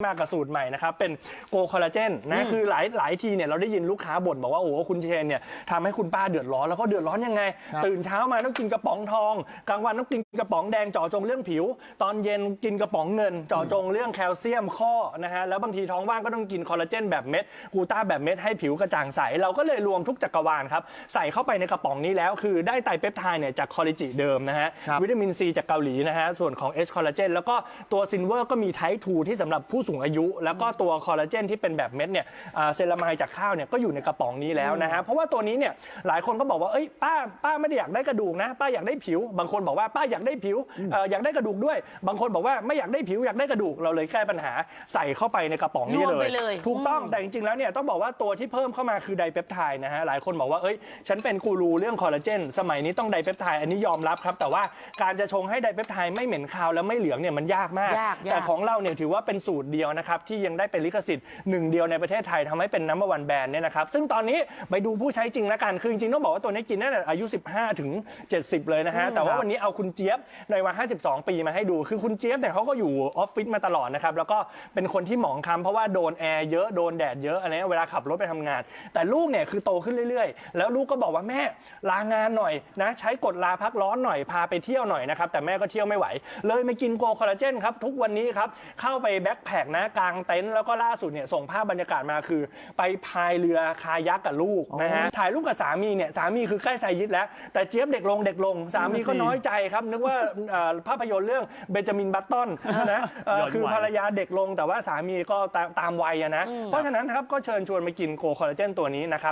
มากับสูตรใหม่นะครับ เป็นโกคอลลาเจนนะคือหลายหลายทีเนี่ยเราได้ยินลูกค้าบ่นบอกว่า โอ้โหคุณเชนเนี่ยทำให้คุณป้าเดือดร้อน แล้วก็เดือดร้อนยังไงครับตื่นเช้ามาต้องกินกระป๋องทอง กลางวันต้องกินกระป๋องแดงเจาะจงเรื่องผิว ตอนเย็นกินกระป๋องเงินเจาะจงเรื่องแคลเซียมข้อนะฮะแล้วบางทีท้องว่างก็ต้องกินคอลลาเจนแบบเม็ดกูต้าแบบเม็ดให้ผิวกระจ่างใสเราก็เลยรวมทุกจักรวาลครับใส่เข้าไปในกระป๋องนี้แล้ว คือได้ไตรเปปไทด์เนี่ยจากคอลลิจิเดิมนะฮะครับวิตามินซีจากเกาหลีนะฮะส่วนของ H คอลลาเจนแล้วก็ตัวซินเวอร์ก็มีไทป์2ที่สำหรับผู้สูงอายุ แล้วก็ตัวคอลลาเจนที่เป็นแบบเม็ดเนี่ยอ่าเซรามายจากข้าวเนี่ยก็อยู่ในกระป๋องนี้แล้วนะฮะเพราะว่าตัวนี้เนี่ยหลายคนก็บอกว่าเอ้ยป้าป้าไม่ได้อยากได้กระดูกนะ ป้าอยากได้ผิว บางคนบอกว่าป้าอยากได้ผิวเอ่ออยากได้กระดูกด้วย บางคนบอกว่าไม่อยากได้ผิวอยากได้กระดูกเราเลยแก้ปัญหาใส่เข้าไปในกระป๋องนี้รวมเลไปยเลย ถูกต้องอืมแต่จริงๆแล้วเนี่ยต้องบอกว่าตัวที่เพิ่มเข้ามาคือไดเปปไทด์นะฮะหลายคนบอกว่าเอ้ยฉันเป็นกูรูเรื่องคอลลาเจนสมัยนี้ต้องไดเปปไทด์อันนี้ยอมรับครับ แต่ว่าการจะชงให้ไดเปปไทด์ไม่เหม็นคาวและไม่เหลืองเนี่ยมันยากมาก ยากยาก แต่ของเราเนี่ยถือว่าเป็นสูตรเดียวนะครับที่ยังได้เป็นลิขสิทธิ์หนึ่งเดียวในประเทศไทยทำให้เป็นน้ำวันแบรนด์เนี่ยนะครับซึ่งตอนนี้ไปดูผู้ใช้จริงแล้วกันคือจริงๆต้องบอกว่าตัวนี้กินได้ตั้งแต่อายุ 15 ถึง 70 เลยนะฮะแต่ว่าวันนี้เอาคุณเจี๊ยบในวัย52 ปีมาให้ดู คือคุณเจี๊ยบเนี่ยเขาก็อยู่ออฟฟิศมาตลอดนะครับแล้วก็เป็นคนที่หมองคล้ำเพราะว่าโดนแอร์เยอะโดนแดดเยอะอะไรเงี้ยเวลาขับรถไปทำงาน แต่ลูกเนี่ยคือโตขึ้นเรื่อยๆ แล้วลูกก็บอกว่าแม่ลางานหน่อยนะใช้กฎลาพักร้อนหน่อยพาไปเที่ยวหน่อยนะครับแต่แม่ก็เที่ยวไม่ไหว เลยมากินโกคอลลาเจนครับทุกวันนี้ครับเข้าไปแบ็คแพคนะกลางเต็นท์แล้วก็ล่าสุดเนี่ยส่งภาพบรรยากาศมาคือ ไปพายเรือคายักกับลูกนะฮะถ่ายรูปกับสามีเนี่ยสามีคือใกล้ไซยิดแล้ว แต่เจี๊ยบเด็กลงเด็กลง สามีก็น้อยใจครับ นึกว่าเอ่อภาพยนตร์เรื่องเบนจามินบัตตันนะเอ่อย้อนวัย คือภรรยาเด็กลงแต่ว่าสามีก็ตามตามวัยอะนะ เพราะฉะนั้นครับก็เชิญชวนมากินโกคอลลาเจนตัวนี้นะครับ